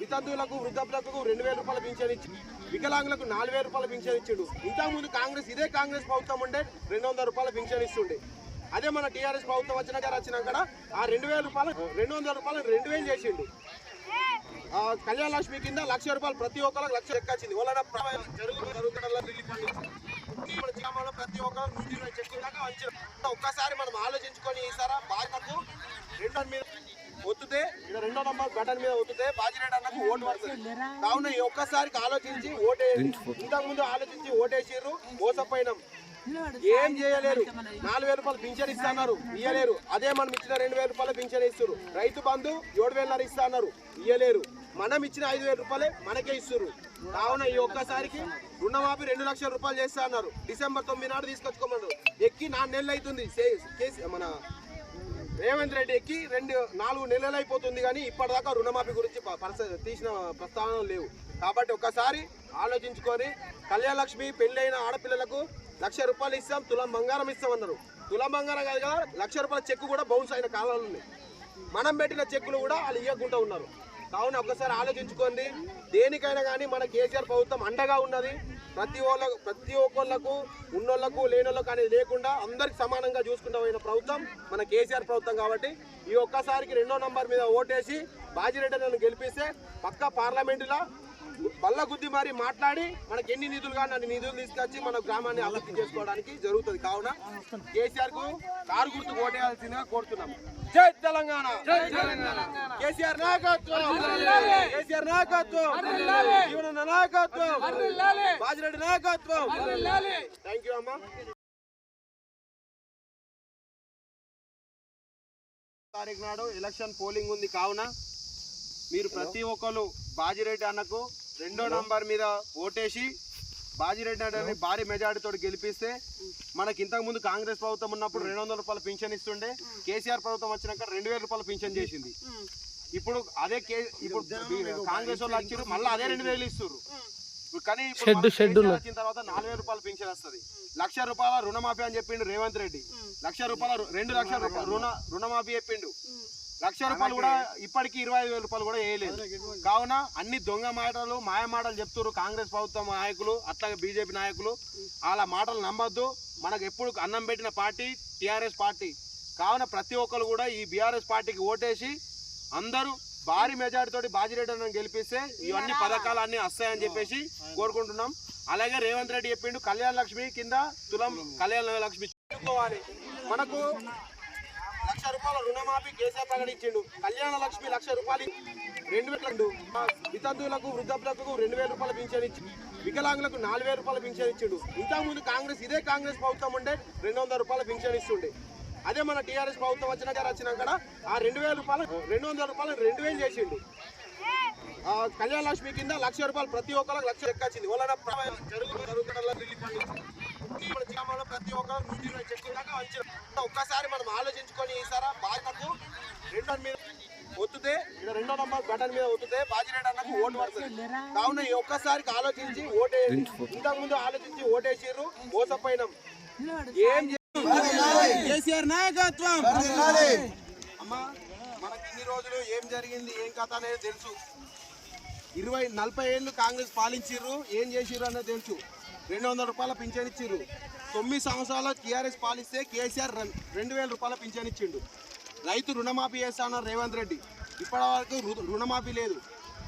వితంతువులకు వృద్ధాప్యులకు రెండు వేల రూపాయల పింఛన్ ఇచ్చి వికలాంగులకు నాలుగు వేల రూపాయల పింఛన్ ఇచ్చిండు. ఇంతకుముందు కాంగ్రెస్ ఇదే కాంగ్రెస్ ప్రభుత్వం ఉండే రెండు వందల రూపాయల పింఛన్ ఇస్తుండే. అదే మన టీఆర్ఎస్ ప్రభుత్వం వచ్చినాక వచ్చినాక ఆ రెండు వేల రూపాయలు రెండు వందల రూపాయలు రెండు వేలు చేసిండు. కళ్యాణ లక్ష్మి కింద లక్ష రూపాయలు ప్రతి ఒక్కరికి లక్ష ఎక్కచ్చింది వాళ్ళ గ్రామంలో ప్రతి ఒక్కరు నూటి ఇరవై చెట్లు దాకా ఒక్కసారి మనం ఆలోచించుకొని ఈసారా భారతకు రెండు మీద ఒత్తుతే ఇక్కడ రెండో నంబర్ బటన్ మీద ఒత్తుతే బాజిరెడ్డి అన్నకు ఓటు పడుతుంది. కావున ఈ ఒక్కసారికి ఆలోచించి ఓటే ఇంతకుముందు ఆలోచించి ఓటేసిర్రు మోసపోయినాం. ఏం చేయలేరు. నాలుగు వేల రూపాయలు పింఛన్ ఇస్తున్నారు ఇయ్యలేరు. అదే మనం ఇచ్చిన రెండు వేల రూపాయలు పింఛన్ ఇస్తారు రైతు బంధు ఏడు వేల ఇస్తున్నారు ఇయ్యలేరు. మనం ఇచ్చిన ఐదు వేల రూపాయలే మనకే ఇస్తారు కావున ఈ ఒక్కసారికి రుణమాఫీ రెండు లక్షల రూపాయలు చేస్తా అన్నారు. డిసెంబర్ తొమ్మిది నాడు తీసుకొచ్చుకోమన్నారు. ఎక్కి నాలుగు నెలలు అవుతుంది. మన రేవంత్ రెడ్డి ఎక్కి రెండు నాలుగు నెలలు అయిపోతుంది కానీ ఇప్పటిదాకా రుణమాఫీ గురించి పరిస్థితి తీసిన ప్రస్తావన లేవు. కాబట్టి ఒకసారి ఆలోచించుకొని కళ్యాణలక్ష్మి పెళ్ళైన ఆడపిల్లలకు లక్ష రూపాయలు ఇస్తాం తులం బంగారం ఇస్తామన్నారు తులం బంగారం కాదు కదా లక్ష రూపాయల చెక్కు కూడా బౌన్స్ అయిన కాలాలు ఉన్నాయి. మనం పెట్టిన చెక్కులు కూడా వాళ్ళు ఇవ్వకుండా ఉన్నారు. కావున ఒకసారి ఆలోచించుకోండి. దేనికైనా కానీ మన కేసీఆర్ ప్రభుత్వం అండగా ఉన్నది. ప్రతి వాళ్ళ ప్రతి ఒక్కళ్ళకు ఉన్నోళ్ళకు లేనోళ్ళకు అనేది లేకుండా అందరికి సమానంగా చూసుకుంటూ పోయిన ప్రభుత్వం మన కేసీఆర్ ప్రభుత్వం కాబట్టి ఈ ఒక్కసారికి రెండో నంబర్ మీద ఓటేసి బాజిరెడ్డి నన్ను గెలిపిస్తే పక్క పార్లమెంటులో బల్ల గుద్ది మరి మాట్లాడి మనకి ఎన్ని నిధులు కానీ అన్ని నిధులు తీసుకొచ్చి మన గ్రామాన్ని అభివృద్ధి చేసుకోవడానికి జరుగుతుంది. కావున కేసీఆర్కు కారు గుర్తు ఓటేయాల్సిందిగా కోరుతున్నాం. జై తెలంగాణ! కేసీఆర్ నాయకత్వం! కేసీఆర్ నాయకత్వం! జీవన నాయకత్వం! బాజిరెడ్డి నాయకత్వం! థ్యాంక్ యూ అమ్మా. తారీఖు నాడు ఎలక్షన్ పోలింగ్ ఉంది. కావున మీరు ప్రతి ఒక్కరు బాజిరెడ్డి అన్నకు రెండో నంబర్ మీద ఓటేసి బాజిరెడ్డి అన్నని భారీ మెజార్టీతో గెలిపిస్తే మనకి ఇంతకు ముందు కాంగ్రెస్ ప్రభుత్వం ఉన్నప్పుడు రెండు వందల రూపాయల పింఛన్ ఇస్తుండే. కేసీఆర్ ప్రభుత్వం వచ్చినాక రెండు వేల రూపాయల పింఛన్ చేసింది. ఇప్పుడు అదే కే ఇప్పుడు కాంగ్రెస్ వాళ్ళు వచ్చారు మళ్ళీ అదే రెండు వేలు ఇస్తారు ఇప్పుడు కానీ ఇప్పుడు మన కేసీఆర్ వచ్చిన తర్వాత నాలుగు వేల రూపాయల పింఛన్ వస్తుంది. లక్ష రూపాయల రుణమాఫీ అని చెప్పిండు రేవంత్ రెడ్డి. లక్ష రూపాయల రెండు లక్షల రూపాయల రుణ రుణమాఫీ చెప్పిండు. లక్ష రూపాయలు కూడా ఇప్పటికి ఇరవై ఐదు వేల రూపాయలు కూడా వేయలేదు. కావున అన్ని దొంగ మాటలు మాయ మాటలు చెప్తున్నారు కాంగ్రెస్ ప్రభుత్వం నాయకులు అట్లాగే బీజేపీ నాయకులు. వాళ్ళ మాటలు నమ్మొద్దు. మనకు ఎప్పుడు అన్నం పెట్టిన పార్టీ టీఆర్ఎస్ పార్టీ. కావున ప్రతి ఒక్కరు కూడా ఈ బీఆర్ఎస్ పార్టీకి ఓటేసి అందరూ భారీ మెజార్టీ తోటి బాజిరెడ్డి గెలిపిస్తే ఇవన్నీ పథకాలు అన్ని వస్తాయని చెప్పేసి కోరుకుంటున్నాం. అలాగే రేవంత్ రెడ్డి చెప్పిండు కళ్యాణ లక్ష్మి కింద తులం కళ్యాణ లక్ష్మి. మనకు లక్ష రూపాయల రుణమాఫీ కేసీఆర్ ప్రకటించిండు కళ్యాణ లక్ష్మి లక్ష రూపాయలు రెండు వేల వితంతువులకు వృద్ధులకు రెండు వేల రూపాయల పింఛన్ ఇచ్చి వికలాంగులకు నాలుగు వేల రూపాయల పింఛన్ ఇచ్చిండు ఇంతకుముందు కాంగ్రెస్ ఇదే కాంగ్రెస్ ప్రభుత్వం ఉండే రెండు వందల రూపాయల పింఛన్ ఇస్తుండే అదే మన టీఆర్ఎస్ ప్రభుత్వం వచ్చినాక వచ్చినాక ఆ రెండు వేల రూపాయలు రెండు వందల రూపాయలు రెండు వేలు చేసిండు కళ్యాణ లక్ష్మి కింద లక్ష రూపాయలు ప్రతి ఒక్కరికి లక్ష ఎక్కొచ్చింది వాళ్ళ జరుగుతున్న మన గ్రామంలో ప్రతి ఒక్కరు నూటి ఇరవై చెట్లు దాకా ఒక్కసారి మనం ఆలోచించుకొని ఈసారా బాధ్యతకు రెండో మీద ఒత్తుతే ఇక్కడ రెండో నంబర్ బటన్ మీద ఒత్తుతే బాజిరెడ్డి అన్నకు ఓటు పడుతుంది. కావున ఒక్కసారికి ఆలోచించి ఓటేసి ఇంతకు ముందు ఆలోచించి ఓటేసిర్రు మోసపోయినాం. ఏం కేసీఆర్ నాయకత్వం! అమ్మా మనకి ఇన్ని రోజులు ఏం జరిగింది ఏం కథ అనేది తెలుసు. ఇరవై నలభై ఏళ్ళు కాంగ్రెస్ పాలించిర్రు ఏం చేసిర్రు అనేది తెలుసు. రెండు వందల రూపాయల పింఛన్ ఇచ్చిర్రు తొమ్మిది సంవత్సరాల టీఆర్ఎస్ పాలిస్తే కేసీఆర్ రెండు వేల రూపాయల పింఛన్ ఇచ్చిండు. రైతు రుణమాఫీ చేస్తానన్నారు రేవంత్ రెడ్డి. ఇప్పటి వరకు రు- రుణమాఫీ లేదు.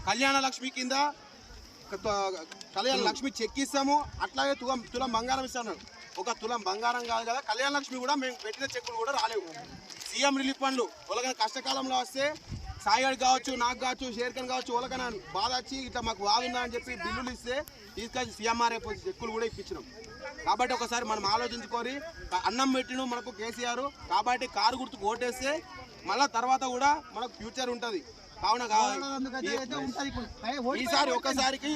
కళ్యాణ లక్ష్మి కింద కళ్యాణ లక్ష్మి చెక్ ఇస్తాము. అట్లాగే తులం తులం బంగారం ఇస్తాను ఒక తులం బంగారం కాదు కదా. కళ్యాణ లక్ష్మి కూడా మేము పెట్టిన చెక్కులు కూడా రాలేవు. సీఎం రిలీఫ్ ఫండ్లు. వాళ్ళకైనా కష్టకాలంలో వస్తే సాయిగాడు కావచ్చు నాకు కావచ్చు షేర్ఖాన్ కావచ్చు వాళ్ళకైనా బాధ వచ్చి ఇట్లా మాకు బాధ ఉందా అని చెప్పి బిల్లులు ఇస్తే తీసుకొచ్చి సీఎంఆర్ఏ చెక్కులు కూడా ఇప్పించినాం. కాబట్టి ఒకసారి మనం ఆలోచించుకొని అన్నం పెట్టిన మనకు కేసీఆర్ కాబట్టి కారు గుర్తుకు ఓటేస్తే మళ్ళా తర్వాత కూడా మనకు ఫ్యూచర్ ఉంటుంది. కావున ఈసారి ఒక్కసారికి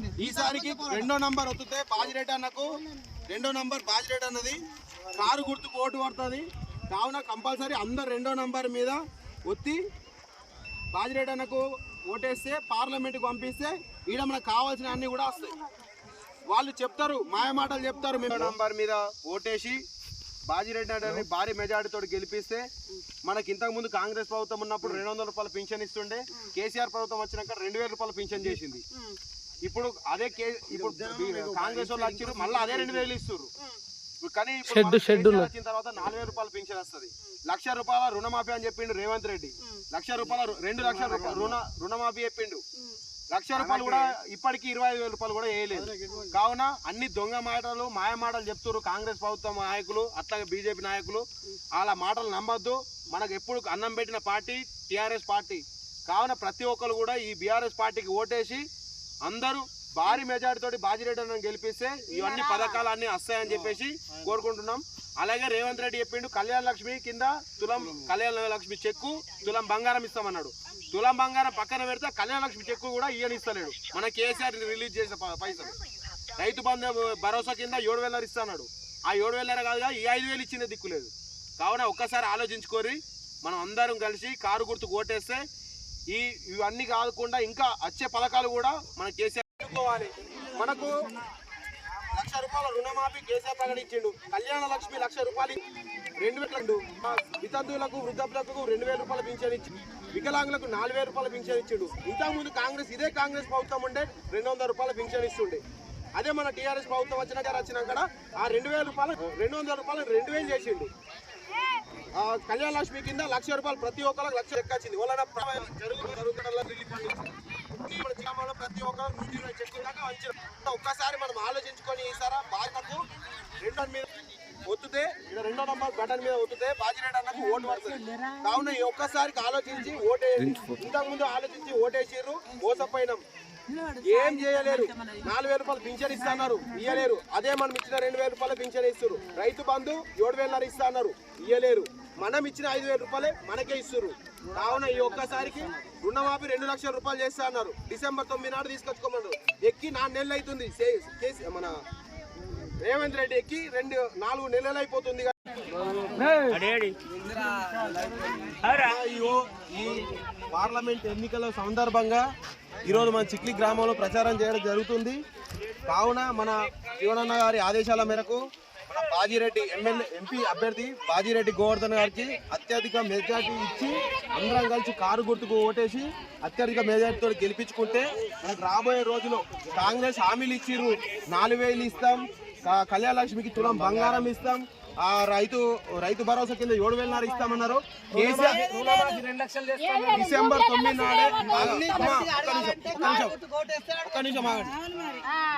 లేదు. ఈసారికి రెండో నంబర్ వస్తే బాజిరెడ్డి అన్నకు రెండో నంబర్ బాజిరెడ్డి అన్నది కారు గుర్తుకు ఓటు పడుతుంది. కావున కంపల్సరీ అందరు రెండో నంబర్ మీద ఒత్తి బాజిరెడ్డి అన్నకు ఓటేస్తే పార్లమెంట్కి పంపిస్తే ఈడ మనకు కావాల్సిన అన్ని కూడా వస్తాయి. వాళ్ళు చెప్తారు మాయ మాటలు చెప్తారు మేము. నంబర్ మీద ఓటేసి బాజిరెడ్డి అన్నని భారీ మెజార్టీతో గెలిపిస్తే మనకి ఇంతకు ముందు కాంగ్రెస్ ప్రభుత్వం ఉన్నప్పుడు రెండు వందల రూపాయల పింఛన్ ఇస్తుండే కేసీఆర్ ప్రభుత్వం వచ్చినాక రెండు వేల రూపాయల పింఛన్ చేసింది. ఇప్పుడు అదే కే ఇప్పుడు కాంగ్రెస్ వాళ్ళు వచ్చారు మళ్ళీ అదే రెండు వేలు ఇస్తారు కానీ మన కేసీఆర్ వచ్చిన తర్వాత నాలుగు వేల రూపాయల పింఛన్ వస్తుంది. లక్ష రూపాయల రుణమాఫీ అని చెప్పిండు రేవంత్ రెడ్డి. లక్ష రూపాయల రెండు లక్షల రూపాయల రుణ రుణమాఫీ చెప్పిండు. లక్ష రూపాయలు కూడా ఇప్పటికి ఇరవై ఐదు వేల రూపాయలు కూడా వేయలేదు. కావున అన్ని దొంగ మాటలు మాయ మాటలు చెప్తున్నారు కాంగ్రెస్ ప్రభుత్వం నాయకులు అట్లాగే బీజేపీ నాయకులు. వాళ్ళ మాటలు నమ్మొద్దు. మనకు ఎప్పుడు అన్నం పెట్టిన పార్టీ టిఆర్ఎస్ పార్టీ. కావున ప్రతి ఒక్కరు కూడా ఈ బీఆర్ఎస్ పార్టీకి ఓటేసి అందరూ భారీ మెజార్టీ తోటి బాజిరెడ్డి గెలిపిస్తే ఇవన్నీ పథకాలు అన్ని వస్తాయని చెప్పేసి కోరుకుంటున్నాం. అలాగే రేవంత్ రెడ్డి చెప్పిండు కళ్యాణ లక్ష్మి కింద తులం కళ్యాణ లక్ష్మి చెక్కు తులం బంగారం ఇస్తామన్నాడు. తులం బంగారం పక్కన పెడితే కళ్యాణ లక్ష్మి చెక్కు కూడా ఇయ్యని ఇస్తలేడు. మన కేసీఆర్ రిలీజ్ చేసిన పైసలు. రైతు బంధు భరోసా కింద ఏడు వేలర ఇస్తాడు ఆ ఏడు వేలర కాదుగా ఈ ఐదు వేలు ఇచ్చిందే దిక్కులేదు కావున ఒక్కసారి ఆలోచించుకోరి మనం అందరం కలిసి కారు గుర్తు ఓటేస్తే ఈ ఇవన్నీ కాకుండా ఇంకా వచ్చే పథకాలు కూడా మన కేసీఆర్ చేసుకోవాలి మనకు లక్ష రూపాయల రుణమాఫీ కేసీఆర్ ప్రకటించిండు. కళ్యాణ లక్ష్మి లక్ష రూపాయలు రెండు వేలు వితంతువులకు వృద్ధులకు రెండు వేల రూపాయల పింఛన్ ఇచ్చి వికలాంగులకు నాలుగు వేల రూపాయల పింఛన్ ఇచ్చిండు. ఇంతకుముందు కాంగ్రెస్ ఇదే కాంగ్రెస్ ప్రభుత్వం ఉండే రెండు వందల రూపాయల పింఛన్ ఇస్తుండే. అదే మన టీఆర్ఎస్ ప్రభుత్వం వచ్చినాక వచ్చినాక ఆ రెండు వేల రూపాయలు రెండు వందల రూపాయలు రెండు వేలు చేసిండు. కళ్యాణ లక్ష్మి కింద లక్ష రూపాయలు ప్రతి ఒక్కరికి లక్ష ఎక్కొచ్చింది వాళ్ళ జరుగుతున్న మన గ్రామంలో ప్రతి ఒక్కరు నూటి ఇరవై చెక్కుల దాకా ఒక్కసారి మనం ఆలోచించుకొని ఇస్తారా బాధ్యతకు రెండో మీద ఒత్తుతే ఇక్కడ రెండో నంబర్ బటన్ మీద ఒత్తుతే బాజిరెడ్డి అన్నకు ఓటు పడుతుంది. కావున ఈ ఒక్కసారికి ఆలోచించి ఓటేసి ఇంతకుముందు ఆలోచించి ఓటేసిర్రు మోసపోయినాం. ఏం చేయలేరు. నాలుగు వేల రూపాయలు పింఛన్ ఇస్తున్నారు ఇయ్యలేరు. అదే మనం ఇచ్చిన రెండు వేల రూపాయలు పింఛన్ ఇస్తారు రైతు బంధు ఏడు వేలన్నర ఇస్తున్నారు ఇయ్యలేరు. మనం ఇచ్చిన ఐదు వేల రూపాయలే మనకే ఇస్తున్నారు కావున ఈ ఒక్కసారికి రుణమాఫీ రెండు లక్షల రూపాయలు చేస్తా అన్నారు. డిసెంబర్ తొమ్మిది నాడు తీసుకొచ్చుకోమన్నారు. ఎక్కి నాలుగు నెలలు అవుతుంది మన రేవంత్ రెడ్డి ఎక్కి రెండు నాలుగు నెలలు అయిపోతుంది ఈ ఈ పార్లమెంట్ ఎన్నికల సందర్భంగా ఈరోజు మన చిక్లి గ్రామంలో ప్రచారం చేయడం జరుగుతుంది. కావున మన జీవనన్న గారి ఆదేశాల మేరకు మన బాజిరెడ్డి ఎమ్మెల్యే ఎంపీ అభ్యర్థి బాజిరెడ్డి గోవర్ధన్ గారికి అత్యధిక మెజార్టీ ఇచ్చి అందరం కలిసి కారు గుర్తుకు ఓటేసి అత్యధిక మెజార్టీతో గెలిపించుకుంటే మనకు రాబోయే రోజులో కాంగ్రెస్ హామీలు ఇచ్చిర్రు. నాలుగు వేలు ఇస్తాం. కళ్యాణ లక్ష్మికి తులం బంగారం ఇస్తాం. ఆ రైతు రైతు భరోసా కింద ఏడు వేలన్నర ఇస్తామన్నారు. కేసీఆర్ డిసెంబర్ తొమ్మిది నాడే ఒక్క నిమిషం.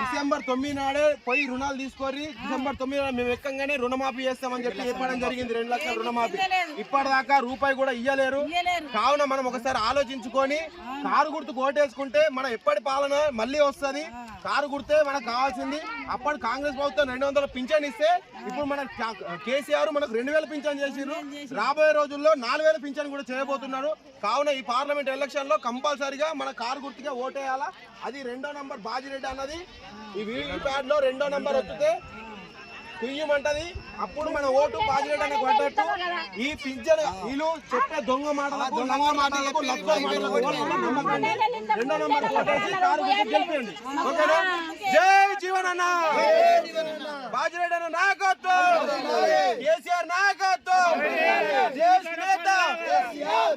డిసెంబర్ తొమ్మిది నాడే పోయి రుణాలు తీసుకొని డిసెంబర్ తొమ్మిది నాడు మేము ఎక్కంగానే రుణమాఫీ చేస్తామని చెప్పి చెప్పడం జరిగింది. రెండు లక్షల రుణమాఫీ. ఇప్పటిదాకా రూపాయి కూడా ఇయ్యలేరు. కావున మనం ఒకసారి ఆలోచించుకొని కారు గుర్తు కోటేసుకుంటే మన ఎప్పటి పాలన మళ్ళీ వస్తది. కారు గుర్తే మనకు కావాల్సింది. అప్పటి కాంగ్రెస్ ప్రభుత్వం రెండు వందల పింఛన్ ఇస్తే ఇప్పుడు మన కేసీఆర్ మనకు రెండు వేల పింఛన్ చేసిర్రు రాబోయే రోజుల్లో నాలుగు వేల పింఛన్ కూడా చేయబోతున్నారు కావున ఈ పార్లమెంట్ ఎలక్షన్లో కంపల్సరిగా మన కారు గుర్తుగా ఓటేయాలా? అది రెండో నంబర్ బాజిరెడ్డి అన్నది. ఈ వీవీ ప్యాడ్లో రెండో నంబర్ వస్తే కుయ్యమంటది అప్పుడు మన ఓటు పాజిరేట్ అనే కొట్టట్టు ఈ పింఛన్ వీళ్ళు చెప్పే దొంగ మాటలకు దొంగ మాటలకు లక్ష రెండో నంబర్ కొట్టేసి కారు గెలిపేయండి. ఓకే జై జీవన్ అన్న బాజిరేట్ అన్న నాయకత్వం! కేసీఆర్ నాయకత్వం! జై నేత